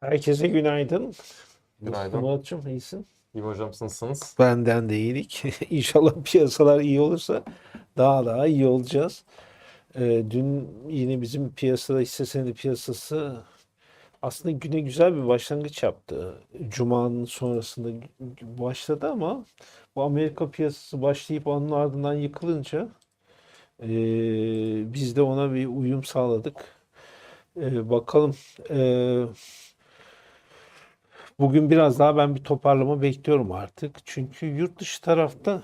Herkese günaydın. Günaydın. Murat'cığım iyisin. İyi hocam nasılsınız? Benden de iyilik. İnşallah piyasalar iyi olursa daha daha iyi olacağız. Ee, dün yine bizim piyasada hisse senedi piyasası aslında güne güzel bir başlangıç yaptı. Cuma'nın sonrasında başladı ama bu Amerika piyasası başlayıp onun ardından yıkılınca ee, biz de ona bir uyum sağladık. Ee, bakalım. Ee, Bugün biraz daha ben bir toparlama bekliyorum artık. Çünkü yurt dışı tarafta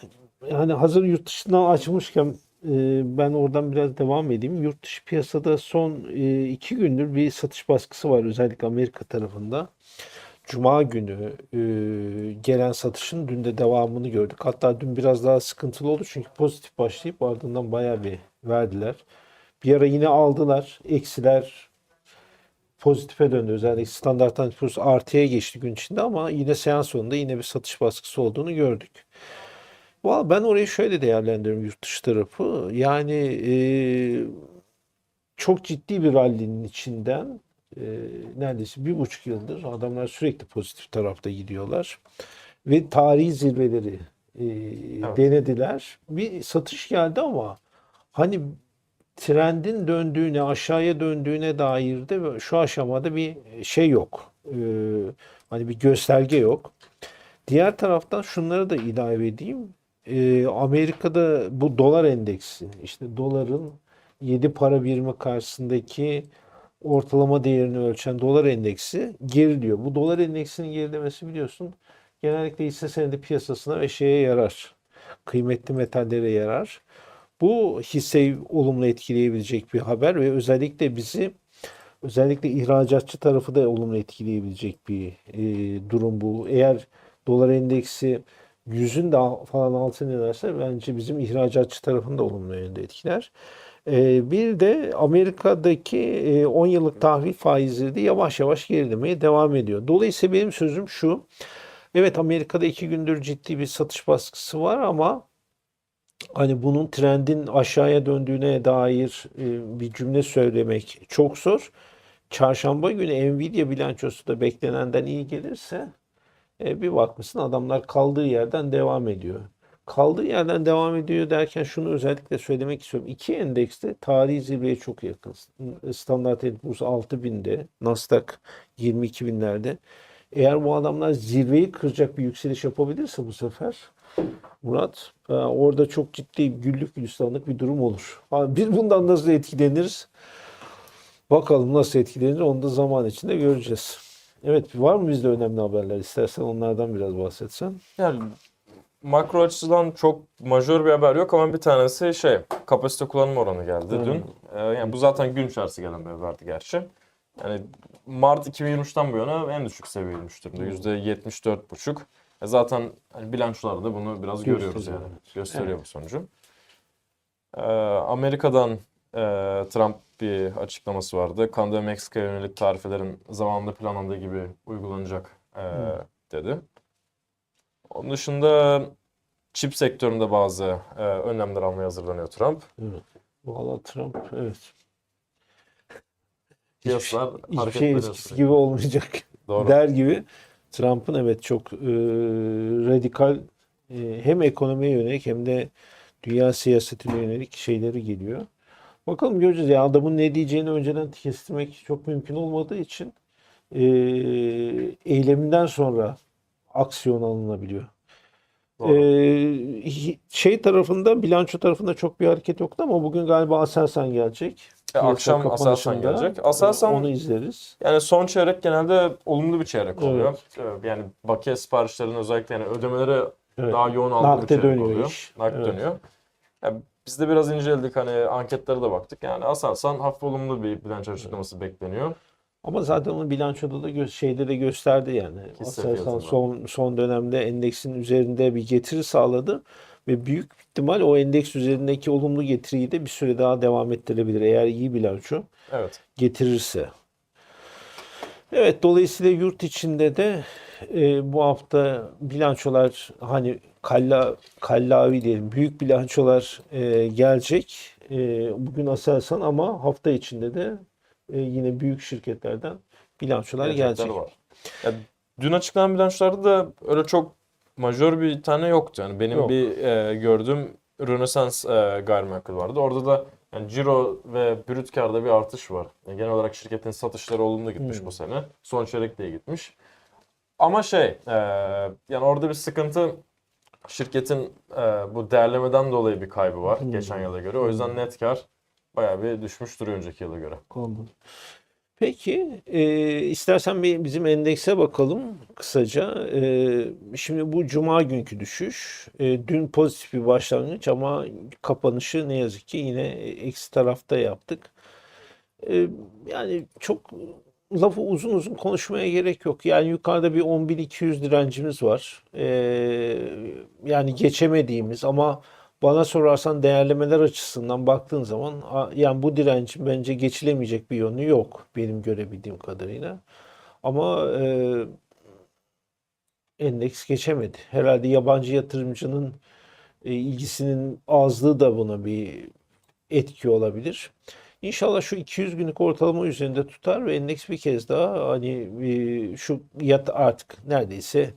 yani hazır yurt dışından açmışken e, ben oradan biraz devam edeyim. Yurt dışı piyasada son e, iki gündür bir satış baskısı var özellikle Amerika tarafında. Cuma günü e, gelen satışın dün de devamını gördük. Hatta dün biraz daha sıkıntılı oldu çünkü pozitif başlayıp ardından bayağı bir verdiler. Bir ara yine aldılar. Eksiler pozitife döndü. Özellikle standart Poor's artıya geçti gün içinde ama yine seans sonunda yine bir satış baskısı olduğunu gördük. Valla ben orayı şöyle değerlendiriyorum yurt dışı tarafı. Yani e, çok ciddi bir rallinin içinden e, neredeyse bir buçuk yıldır adamlar sürekli pozitif tarafta gidiyorlar. Ve tarihi zirveleri e, denediler. Bir satış geldi ama hani trendin döndüğüne, aşağıya döndüğüne dair de şu aşamada bir şey yok. Ee, hani bir gösterge yok. Diğer taraftan şunları da ilave edeyim. Ee, Amerika'da bu dolar endeksi, işte doların 7 para birimi karşısındaki ortalama değerini ölçen dolar endeksi geriliyor. Bu dolar endeksinin gerilemesi biliyorsun genellikle hisse senedi piyasasına ve şeye yarar. Kıymetli metallere yarar. Bu hisseyi olumlu etkileyebilecek bir haber ve özellikle bizi özellikle ihracatçı tarafı da olumlu etkileyebilecek bir e, durum bu. Eğer dolar endeksi yüzün de falan altına inerse bence bizim ihracatçı tarafını da olumlu yönde etkiler. E, bir de Amerika'daki e, 10 yıllık tahvil faizleri de yavaş yavaş gerilemeye devam ediyor. Dolayısıyla benim sözüm şu. Evet Amerika'da iki gündür ciddi bir satış baskısı var ama hani bunun trendin aşağıya döndüğüne dair e, bir cümle söylemek çok zor. Çarşamba günü Nvidia bilançosu da beklenenden iyi gelirse e, bir bakmışsın adamlar kaldığı yerden devam ediyor. Kaldığı yerden devam ediyor derken şunu özellikle söylemek istiyorum. İki endekste tarihi zirveye çok yakın. Standart Poor's 6000'de, Nasdaq 22 binlerde. Eğer bu adamlar zirveyi kıracak bir yükseliş yapabilirse bu sefer Murat e, orada çok ciddi güllük gülistanlık bir durum olur. Biz bundan nasıl etkileniriz? Bakalım nasıl etkilenir onu da zaman içinde göreceğiz. Evet var mı bizde önemli haberler? İstersen onlardan biraz bahsetsen. Yani makro açıdan çok majör bir haber yok ama bir tanesi şey kapasite kullanım oranı geldi Hmm. dün. Ee, yani bu zaten gün içerisinde gelen bir haberdi gerçi. Yani Mart 2023'ten bu yana en düşük seviyeye inmiş durumda. %74,5. E zaten hani bilançolarda da bunu biraz görüyoruz Gösteriyor, yani. evet. Gösteriyor bu sonucu. Ee, Amerika'dan e, Trump bir açıklaması vardı. Kanada ve Meksika'ya yönelik tarifelerin zamanında planlandığı gibi uygulanacak e, dedi. Onun dışında çip sektöründe bazı e, önlemler almaya hazırlanıyor Trump. Evet. Valla Trump evet. Piyasalar Hiçbir şey eskisi sürekli. gibi olmayacak Doğru. der gibi Trump'ın evet çok e, radikal e, hem ekonomiye yönelik hem de dünya siyasetine yönelik şeyleri geliyor. Bakalım göreceğiz. Ya adamın ne diyeceğini önceden kestirmek çok mümkün olmadığı için e, eyleminden sonra aksiyon alınabiliyor. Doğru. E, şey tarafında, bilanço tarafında çok bir hareket yoktu ama bugün galiba Aselsan gelecek. Piyasa akşam Aselsan gelecek. Aselsan onu izleriz. yani son çeyrek genelde olumlu bir çeyrek oluyor. Evet. Yani bakiye siparişlerinin özellikle yani ödemeleri Evet. daha yoğun aldığı bir Nakde çeyrek dönüyor oluyor. iş. Nakde Evet. dönüyor. Yani biz de biraz inceledik hani anketlere de baktık. Yani Aselsan hafif olumlu bir bilanço açıklaması bekleniyor. Ama zaten onu bilançoda da gö- şeyde de gösterdi yani. Aselsan son son dönemde endeksin üzerinde bir getiri sağladı ve büyük ihtimal o endeks üzerindeki olumlu getiriyi de bir süre daha devam ettirebilir eğer iyi bilanço Evet. getirirse. Evet dolayısıyla yurt içinde de e, bu hafta bilançolar hani kalla kallavi diyelim büyük bilançolar e, gelecek. E, bugün Aselsan ama hafta içinde de e, yine büyük şirketlerden bilançolar gelecek. var. Ya, dün açıklanan bilançolarda da öyle çok majör bir tane yoktu. Yani benim Yok. bir e, gördüğüm Rönesans e, gayrimenkul vardı. Orada da yani ciro ve brüt karda bir artış var. Yani genel olarak şirketin satışları olumlu gitmiş Hmm. bu sene. Son çeyrek de iyi gitmiş. Ama şey, e, yani orada bir sıkıntı şirketin e, bu değerlemeden dolayı bir kaybı var Hmm. geçen yıla göre. O yüzden net kar bayağı bir düşmüş duruyor önceki yıla göre. Anladım. Peki, e, istersen bir bizim endekse bakalım kısaca. E, şimdi bu cuma günkü düşüş, e, dün pozitif bir başlangıç ama kapanışı ne yazık ki yine eksi tarafta yaptık. E, yani çok lafı uzun uzun konuşmaya gerek yok. Yani yukarıda bir 10.200 direncimiz var. E, yani geçemediğimiz ama bana sorarsan değerlemeler açısından baktığın zaman yani bu direncin bence geçilemeyecek bir yönü yok benim görebildiğim kadarıyla. Ama e, endeks geçemedi. Herhalde yabancı yatırımcının e, ilgisinin azlığı da buna bir etki olabilir. İnşallah şu 200 günlük ortalama üzerinde tutar ve endeks bir kez daha hani e, şu yat artık neredeyse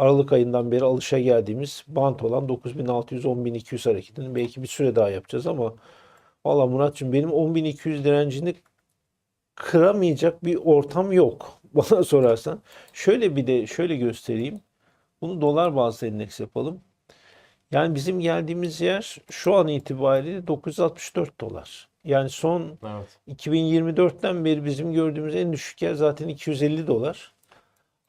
Aralık ayından beri alışa geldiğimiz bant olan 9600-10200 hareketini belki bir süre daha yapacağız ama valla Muratçım benim 10200 direncini kıramayacak bir ortam yok bana sorarsan. Şöyle bir de şöyle göstereyim. Bunu dolar bazlı endeks yapalım. Yani bizim geldiğimiz yer şu an itibariyle 964 dolar. Yani son Evet. 2024'ten beri bizim gördüğümüz en düşük yer zaten 250 dolar.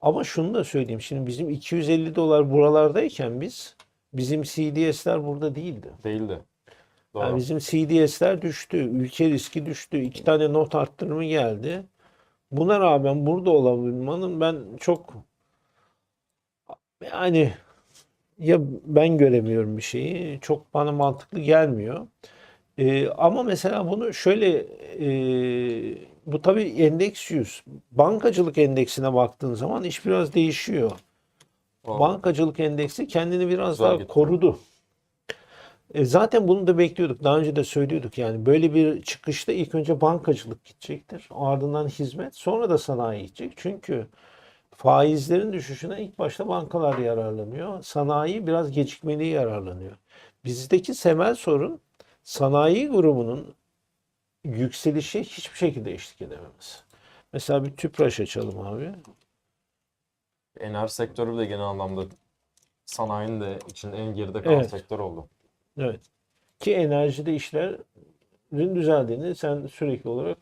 Ama şunu da söyleyeyim. Şimdi bizim 250 dolar buralardayken biz bizim CDS'ler burada değildi. Değildi. Doğru. Yani bizim CDS'ler düştü. Ülke riski düştü. iki tane not arttırımı geldi. Buna rağmen burada olabilmanın ben çok yani ya ben göremiyorum bir şeyi. Çok bana mantıklı gelmiyor. Ee, ama mesela bunu şöyle e, bu tabii endeks 100. Bankacılık endeksine baktığın zaman iş biraz değişiyor. Doğru. Bankacılık endeksi kendini biraz Güzel daha gitti. korudu. E, zaten bunu da bekliyorduk. Daha önce de söylüyorduk yani böyle bir çıkışta ilk önce bankacılık gidecektir. Ardından hizmet, sonra da sanayi gidecek. Çünkü faizlerin düşüşüne ilk başta bankalar yararlanıyor. Sanayi biraz gecikmeli yararlanıyor. Bizdeki temel sorun sanayi grubunun yükselişe hiçbir şekilde eşlik edememesi. Mesela bir tüpraş açalım abi. Enerji sektörü de genel anlamda sanayinin de için en geride kalan Evet. sektör oldu. Evet. Ki enerjide işlerin düzeldiğini sen sürekli olarak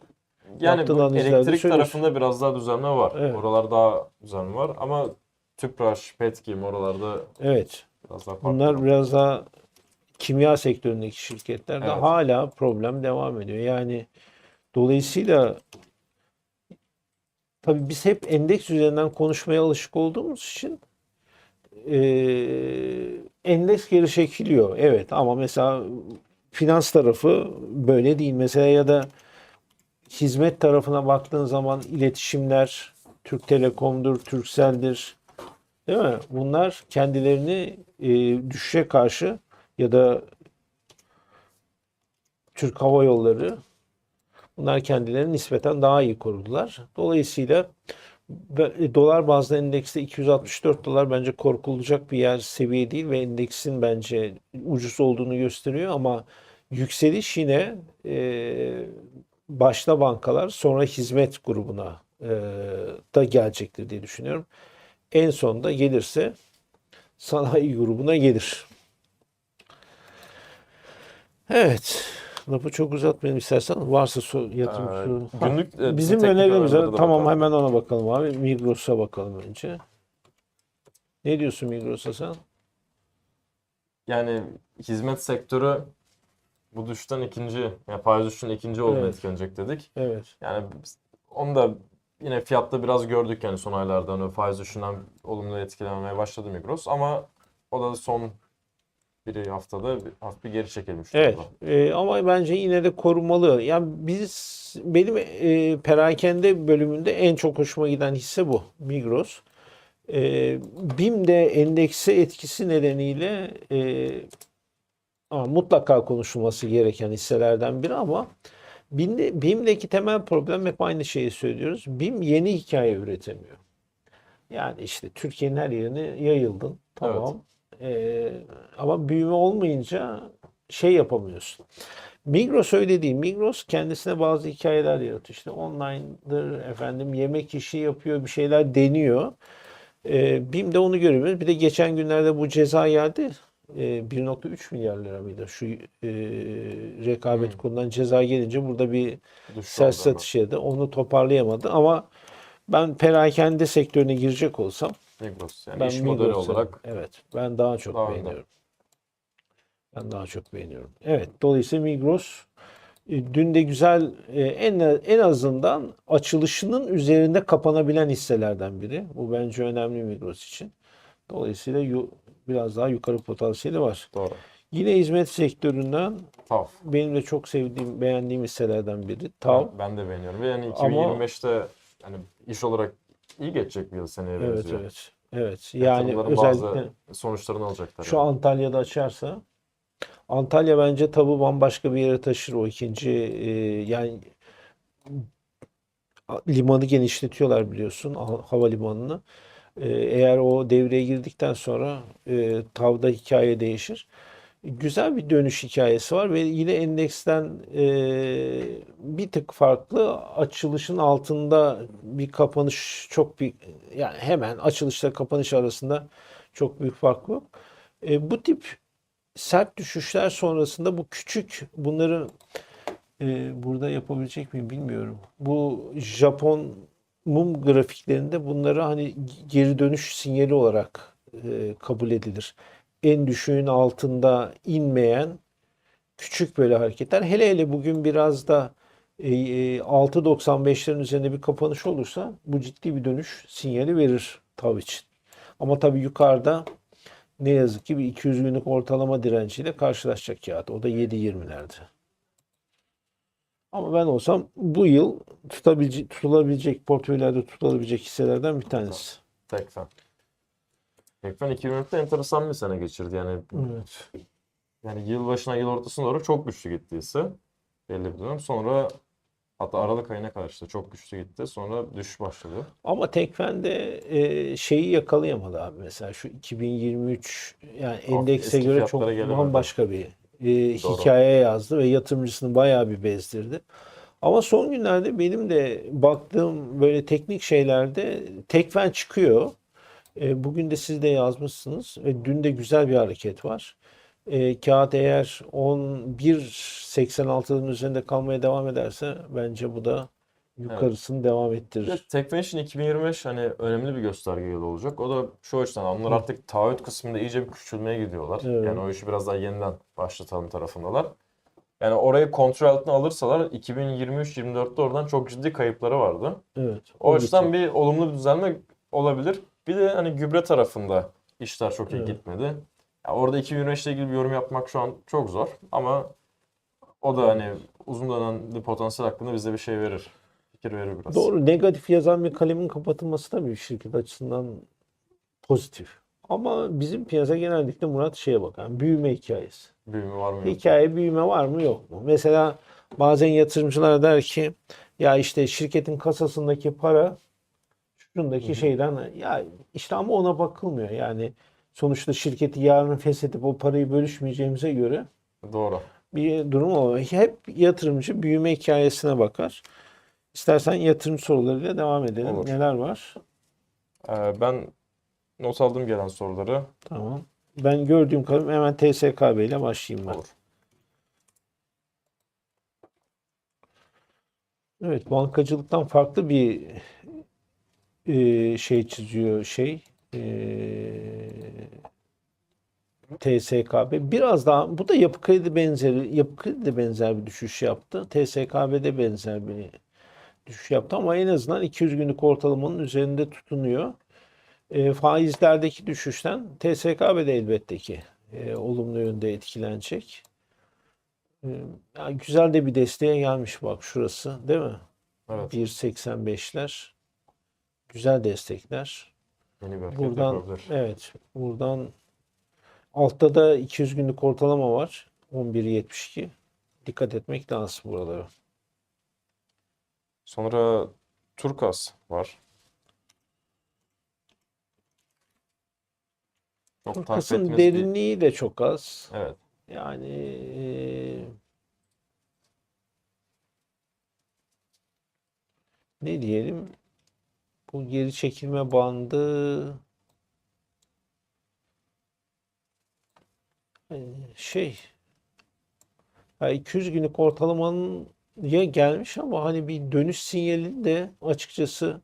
Yani bu elektrik söylüyorsun. tarafında biraz daha düzenleme var. Evet. Oralar daha düzenli var ama Tüpraş, Petkim oralarda evet biraz daha farklı. bunlar biraz daha kimya sektöründeki şirketlerde Evet. hala problem devam ediyor. Yani dolayısıyla tabii biz hep endeks üzerinden konuşmaya alışık olduğumuz için eee, endeks geri çekiliyor. Evet ama mesela finans tarafı böyle değil. Mesela ya da hizmet tarafına baktığın zaman iletişimler Türk Telekom'dur, Turkcell'dir. Değil mi? Bunlar kendilerini e, düşüşe karşı ya da Türk Hava Yolları bunlar kendilerini nispeten daha iyi korudular. Dolayısıyla dolar bazlı endekste 264 dolar bence korkulacak bir yer seviye değil ve endeksin bence ucuz olduğunu gösteriyor ama yükseliş yine e, başta bankalar sonra hizmet grubuna e, da gelecektir diye düşünüyorum. En sonunda gelirse sanayi grubuna gelir. Evet. Lafı çok uzatmayalım istersen. Varsa so yatırım Ee, sorunu. Ha, günlük e, Bizim teknik önerimiz var. de Tamam bakalım. hemen ona bakalım abi. Migros'a bakalım önce. Ne diyorsun Migros'a sen? Yani hizmet sektörü bu düşüşten ikinci, yani faiz düşüşünün ikinci olduğunu Evet. etkilenecek dedik. Evet. Yani biz- onu da yine fiyatta biraz gördük yani son aylarda hani faiz düşüşünden olumlu etkilenmeye başladı Migros ama o da son bir haftada hafif bir geri çekilmiş Evet. Ee, ama bence yine de korumalı. Yani biz benim e, perakende bölümünde en çok hoşuma giden hisse bu. Migros. Ee, BİM de endekse etkisi nedeniyle e, ama mutlaka konuşulması gereken hisselerden biri ama BİM'de, BİM'deki temel problem hep aynı şeyi söylüyoruz. BİM yeni hikaye üretemiyor. Yani işte Türkiye'nin her yerine yayıldın. Tamam. Ee, ama büyüme olmayınca şey yapamıyorsun. Migros öyle değil. Migros kendisine bazı hikayeler yaratıyor. İşte online'dır efendim yemek işi yapıyor bir şeyler deniyor. Ee, BİM de onu görüyoruz. Bir de geçen günlerde bu ceza geldi. Ee, 1.3 milyar lira mıydı? Şu e, rekabet Hmm. konudan ceza gelince burada bir sert satış yedi. Onu toparlayamadı ama ben perakende sektörüne girecek olsam Migros. Yani ben iş modeli Migros'u- olarak evet ben daha çok daha beğeniyorum. Ben daha çok beğeniyorum. Evet dolayısıyla Migros e, dün de güzel e, en en azından açılışının üzerinde kapanabilen hisselerden biri. Bu bence önemli Migros için. Dolayısıyla yu- biraz daha yukarı potansiyeli var. doğru. Yine hizmet sektöründen TAV. benim de çok sevdiğim, beğendiğim hisselerden biri. TAV. Ben, ben de beğeniyorum. Yani Ama- 2025'te hani iş olarak iyi geçecek bir yıl seneye Evet benziyor. evet. Evet. Yani Yatırımların özellikle bazı sonuçlarını alacaklar. Şu yani. Antalya'da açarsa Antalya bence tabu bambaşka bir yere taşır o ikinci e, yani limanı genişletiyorlar biliyorsun ha- havalimanını. E, eğer o devreye girdikten sonra e, tavda hikaye değişir. Güzel bir dönüş hikayesi var ve yine endeksten e, bir tık farklı açılışın altında bir kapanış çok bir yani hemen açılışla kapanış arasında çok büyük fark yok. E, bu tip sert düşüşler sonrasında bu küçük bunları e, burada yapabilecek miyim bilmiyorum. Bu Japon mum grafiklerinde bunları hani geri dönüş sinyali olarak e, kabul edilir en düşüğün altında inmeyen küçük böyle hareketler. Hele hele bugün biraz da e, e, 6.95'lerin üzerinde bir kapanış olursa bu ciddi bir dönüş sinyali verir TAV için. Ama tabii yukarıda ne yazık ki bir 200 günlük ortalama direnciyle karşılaşacak kağıt. O da 7.20'lerde. Ama ben olsam bu yıl tutabilecek, tutulabilecek portföylerde tutulabilecek hisselerden bir tanesi. 80. Ekfen 2004'te enteresan bir sene geçirdi yani. Evet. Yani yıl başına yıl ortasına doğru çok güçlü gittiyse belli bir dönem. Sonra hatta Aralık ayına kadar işte çok güçlü gitti. Sonra düşüş başladı. Ama Tekfen'de e, şeyi yakalayamadı abi mesela şu 2023 yani endekse göre çok gelemedi. bambaşka bir e, hikaye yazdı ve yatırımcısını bayağı bir bezdirdi. Ama son günlerde benim de baktığım böyle teknik şeylerde Tekfen çıkıyor. E, bugün de siz de yazmışsınız. ve dün de güzel bir hareket var. E, kağıt eğer 11.86'ın üzerinde kalmaya devam ederse bence bu da yukarısını devam Bir ettirir. için 2025 hani önemli bir gösterge yılı olacak. O da şu açıdan onlar artık taahhüt kısmında iyice bir küçülmeye gidiyorlar. Evet. Yani o işi biraz daha yeniden başlatalım tarafındalar. Yani orayı kontrol altına alırsalar 2023-24'te oradan çok ciddi kayıpları vardı. Evet. O açıdan bir olumlu bir düzelme olabilir. Bir de hani gübre tarafında işler çok iyi Evet. gitmedi. Ya orada 2025 ile ilgili bir yorum yapmak şu an çok zor ama o da hani uzun dönemli potansiyel hakkında bize bir şey verir. Fikir verir biraz. Doğru. Negatif yazan bir kalemin kapatılması da bir şirket açısından pozitif. Ama bizim piyasa genellikle Murat şeye bakan büyüme hikayesi. Büyüme var mı? yok mu? Hikaye büyüme var mı yok mu? Mesela bazen yatırımcılar der ki ya işte şirketin kasasındaki para şundaki şeyden ya işte ama ona bakılmıyor. Yani sonuçta şirketi yarın feshedip o parayı bölüşmeyeceğimize göre Doğru. bir durum o. Hep yatırımcı büyüme hikayesine bakar. İstersen yatırım sorularıyla devam edelim. Olur. Neler var? Ee, ben not aldım gelen soruları. Tamam. Ben gördüğüm kadarıyla hemen TSKB ile başlayayım ben. Olur. Evet, bankacılıktan farklı bir e, şey çiziyor şey. E, TSKB biraz daha bu da yapı kredi benzeri yapı kredi de benzer bir düşüş yaptı. TSKB'de benzer bir düşüş yaptı ama en azından 200 günlük ortalamanın üzerinde tutunuyor. E, faizlerdeki düşüşten TSKB de elbette ki e, olumlu yönde etkilenecek. E, ya güzel de bir desteğe gelmiş bak şurası değil mi? Evet. 1.85'ler. Güzel destekler. Yeni bir Buradan yapabilir. evet buradan altta da 200 günlük ortalama var. 11.72. Dikkat etmek lazım buralara. Sonra Turkas var. Çok Turkas'ın ettiğimiz bir- derinliği de çok az. Evet. Yani eee, ne diyelim bu geri çekilme bandı eee, şey ya 200 günlük ortalamanın ya gelmiş ama hani bir dönüş sinyali de açıkçası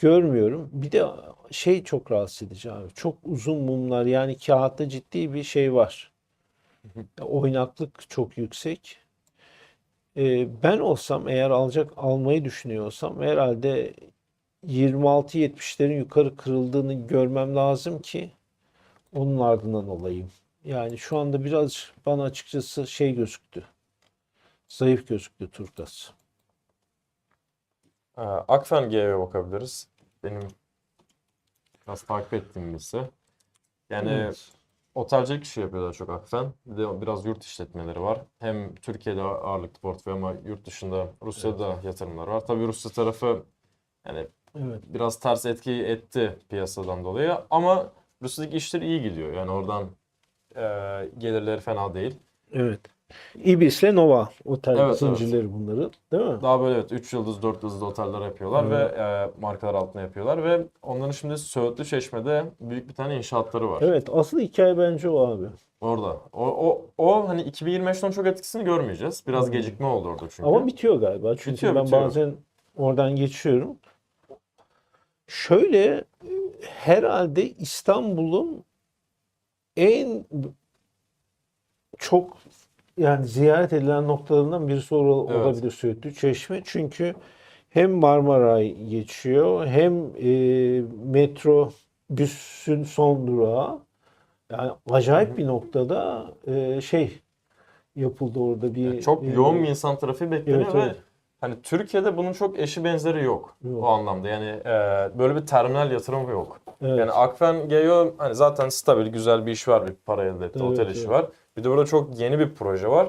görmüyorum. Bir de şey çok rahatsız edici abi. Çok uzun mumlar yani kağıtta ciddi bir şey var. Oynaklık çok yüksek. Ee, ben olsam eğer alacak almayı düşünüyorsam herhalde 26-70'lerin yukarı kırıldığını görmem lazım ki onun ardından olayım. Yani şu anda biraz bana açıkçası şey gözüktü. Zayıf gözüktü Turkas. Ee, Akfen G'ye bakabiliriz. Benim biraz takip ettiğim birisi. Yani Evet. otelcilik işi yapıyorlar çok Akfen. Bir de biraz yurt işletmeleri var. Hem Türkiye'de ağırlıklı portföy ama yurt dışında Rusya'da yatırımlar var. Tabii Rusya tarafı yani Evet. biraz ters etki etti piyasadan dolayı ama Rusya'daki işler iyi gidiyor. Yani oradan e, gelirleri fena değil. Evet. Ibis ile Nova otel Evet, evet. zincirleri bunların, değil mi? Daha böyle evet 3 yıldız 4 yıldızlı oteller yapıyorlar ve e, markalar altında yapıyorlar ve onların şimdi Söğütlü Çeşme'de büyük bir tane inşaatları var. Evet, asıl hikaye bence o abi. Orada. O, o, o hani 2025'ten çok etkisini görmeyeceğiz. Biraz gecikme oldu orada çünkü. Ama bitiyor galiba. Çünkü Bitiyor, ben bitiyor. bazen oradan geçiyorum. Şöyle herhalde İstanbul'un en çok yani ziyaret edilen noktalarından birisi ol- Evet. olabilir Söğütlü Çeşme. Çünkü hem Marmaray geçiyor hem e, metrobüsün son durağı. Yani acayip bir noktada e, şey yapıldı orada bir Yani çok e, yoğun bir insan trafiği bekleniyor evet, ve evet. Hani Türkiye'de bunun çok eşi benzeri yok, Yok. o anlamda. Yani e, böyle bir terminal yatırımı yok. Evet. Yani Akfen Geo hani zaten stabil, güzel bir iş var, bir para elde etti, Evet, otel işi evet. var. Bir de burada çok yeni bir proje var.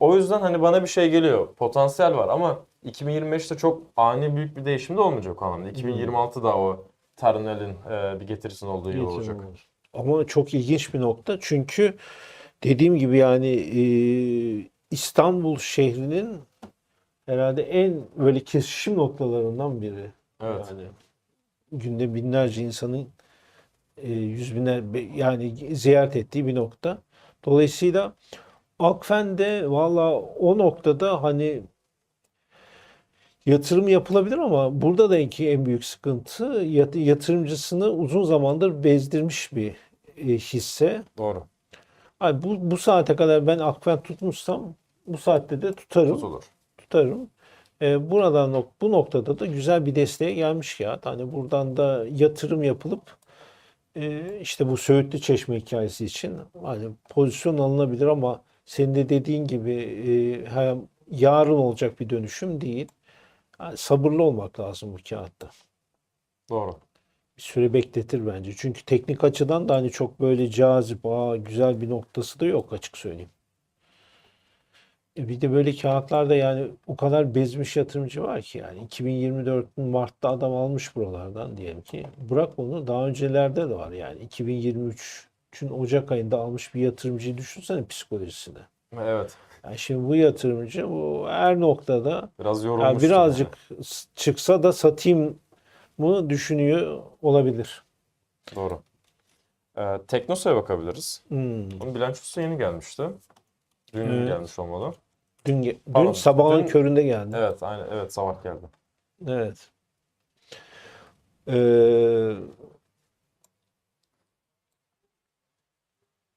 O yüzden hani bana bir şey geliyor, potansiyel var ama 2025'te çok ani büyük bir değişim de olmayacak o anlamda. 2026'da o terminalin e, bir getirisinin olduğu yıl olacak. Olur. Ama çok ilginç bir nokta çünkü dediğim gibi yani e, İstanbul şehrinin herhalde en böyle kesişim noktalarından biri. Evet. Yani günde binlerce insanın e, yüz binler be- yani ziyaret ettiği bir nokta. Dolayısıyla Akfen de valla o noktada hani yatırım yapılabilir ama burada da ki en büyük sıkıntı yat- yatırımcısını uzun zamandır bezdirmiş bir e, hisse. Doğru. Ay bu, bu saate kadar ben Akfen tutmuşsam bu saatte de tutarım Tutulur. Tutarım. E, buradan bu noktada da güzel bir desteğe gelmiş ya. Hani buradan da yatırım yapılıp e, işte bu Söğütlü Çeşme hikayesi için hani pozisyon alınabilir ama senin de dediğin gibi e, hem yarın olacak bir dönüşüm değil. Yani sabırlı olmak lazım bu kağıtta. Doğru. Bir süre bekletir bence. Çünkü teknik açıdan da hani çok böyle cazip, aa, güzel bir noktası da yok açık söyleyeyim. E bir de böyle kağıtlarda yani o kadar bezmiş yatırımcı var ki yani 2024'ün Mart'ta adam almış buralardan diyelim ki. Bırak onu daha öncelerde de var yani 2023'ün Ocak ayında almış bir yatırımcıyı düşünsene psikolojisini. Evet. Yani şimdi bu yatırımcı bu her noktada Biraz yani birazcık s- çıksa da satayım mı düşünüyor olabilir. yani. Doğru. Ee, Teknosa'ya bakabiliriz. Hmm. Onun bilançosu yeni gelmişti. Dün Evet. gelmiş olmalı. Dün, ge- dün Pardon, sabahın dün- köründe geldi. Evet, aynen. Evet, sabah geldi. Evet. Ee,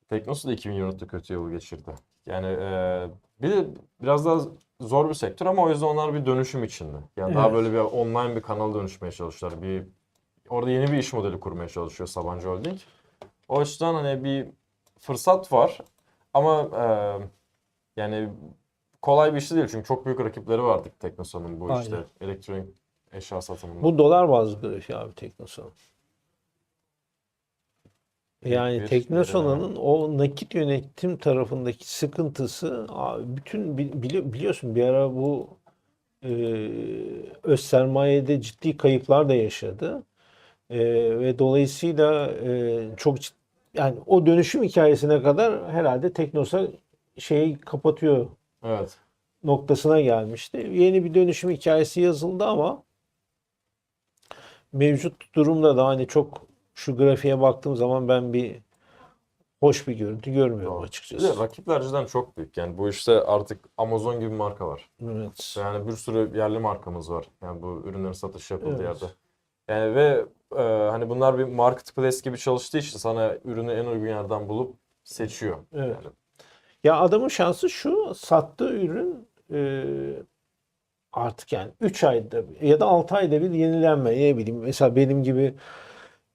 Teknosa da 2024'te kötü yıl geçirdi. Yani e, bir de biraz daha zor bir sektör ama o yüzden onlar bir dönüşüm içinde. Yani daha Evet. böyle bir online bir kanal dönüşmeye çalışıyorlar. Bir orada yeni bir iş modeli kurmaya çalışıyor Sabancı Holding. O açıdan hani bir fırsat var ama e, yani kolay bir iş de değil çünkü çok büyük rakipleri vardı Teknosa'nın bu işte Aynen. elektronik eşya satımında. bu dolar bazlı grafiği abi Teknosa'nın. Yani Teknosa'nın o nakit yönetim tarafındaki sıkıntısı abi bütün bi- bili- biliyorsun bir ara bu e, öz sermayede ciddi kayıplar da yaşadı. E, ve dolayısıyla e, çok cid- yani o dönüşüm hikayesine kadar herhalde Teknosa şeyi kapatıyor Evet. noktasına gelmişti. Yeni bir dönüşüm hikayesi yazıldı ama mevcut durumda da hani çok şu grafiğe baktığım zaman ben bir hoş bir görüntü görmüyorum Doğru. Bir de açıkçası. rakipler cidden çok büyük. Yani bu işte artık Amazon gibi marka var. Evet. Yani bir sürü yerli markamız var. Yani bu ürünlerin satış yapıldığı Evet. yerde. Yani ve e, hani bunlar bir marketplace gibi çalıştığı için sana ürünü en uygun yerden bulup seçiyor. Evet. Yani Ya adamın şansı şu sattığı ürün e, artık yani 3 ayda ya da 6 ayda bir yenilenme. Ne bileyim mesela benim gibi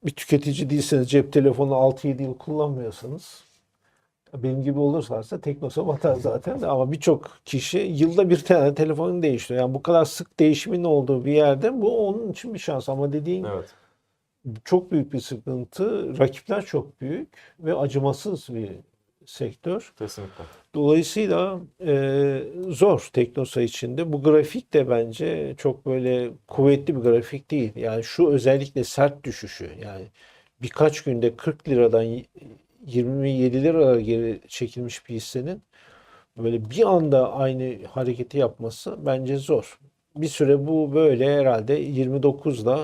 bir tüketici değilseniz cep telefonu 6-7 yıl kullanmıyorsanız benim gibi olurlarsa Teknosa batar zaten de ama birçok kişi yılda bir tane telefonu değiştiriyor. Yani bu kadar sık değişimin olduğu bir yerde bu onun için bir şans ama dediğin evet. çok büyük bir sıkıntı. Rakipler çok büyük ve acımasız bir sektör. Kesinlikle. Dolayısıyla e, zor Teknosa içinde. Bu grafik de bence çok böyle kuvvetli bir grafik değil. Yani şu özellikle sert düşüşü yani birkaç günde 40 liradan y- 27 lira geri çekilmiş bir hissenin böyle bir anda aynı hareketi yapması bence zor. Bir süre bu böyle herhalde 29 ile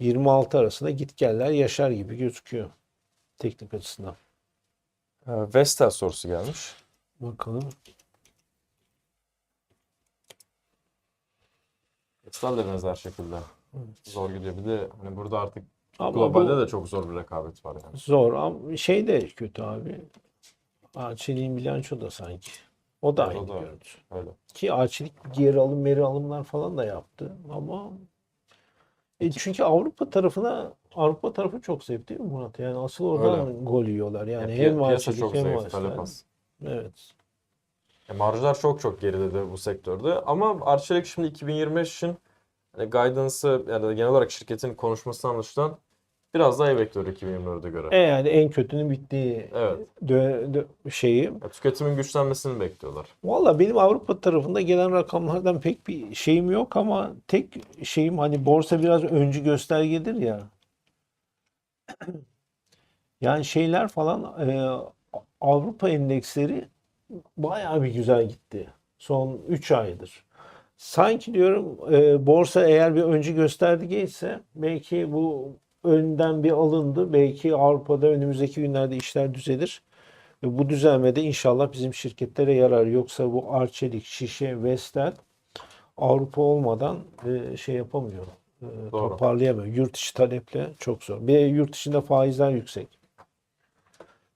26 arasında gitgeller yaşar gibi gözüküyor teknik açısından. Vestel sorusu gelmiş. Bakalım. Vestel de benzer şekilde zor gidiyor. Bir de hani burada artık Ama globalde bu- de çok zor bir rekabet var yani. Zor ama şey de kötü abi. Arçelik'in bilanço da sanki. O da aynı da. görüntü. Öyle. Ki Arçelik geri alım meri alımlar falan da yaptı ama e çünkü Avrupa tarafına Avrupa tarafı çok zayıf değil mi Murat? Yani asıl oradan Öyle. gol yiyorlar. Yani Ya hem piya- piyasa Arçelik çok hem zayıf, talep az. Evet. E, marjlar çok çok geride de bu sektörde. Ama Arçelik şimdi 2025 için hani guidance'ı yani genel olarak şirketin konuşması anlaşılan biraz daha iyi bekliyor 2024'e göre. E yani en kötünün bittiği Evet. dö- dö- şeyi. Ya, tüketimin güçlenmesini bekliyorlar. Valla benim Avrupa tarafında gelen rakamlardan pek bir şeyim yok ama tek şeyim hani borsa biraz öncü göstergedir ya. Yani şeyler falan e, Avrupa endeksleri bayağı bir güzel gitti. Son 3 aydır. Sanki diyorum e, borsa eğer bir öncü gösterge ise belki bu önden bir alındı. Belki Avrupa'da önümüzdeki günlerde işler düzelir. Ve bu düzelmede inşallah bizim şirketlere yarar. Yoksa bu Arçelik, Şişe, Vestel Avrupa olmadan e, şey yapamıyor. E, Doğru. toparlayamıyor. Yurt içi taleple çok zor. Bir de yurt dışında faizler yüksek.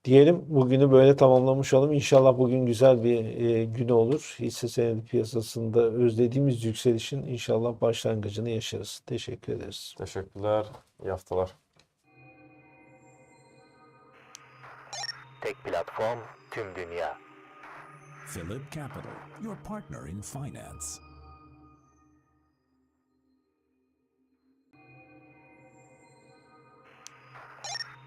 Diyelim bugünü böyle tamamlamış olalım. İnşallah bugün güzel bir e, gün olur. Hisse senedi piyasasında özlediğimiz yükselişin inşallah başlangıcını yaşarız. Teşekkür ederiz. Teşekkürler. İyi haftalar. Tek platform tüm dünya. Philip Capital, your partner in finance.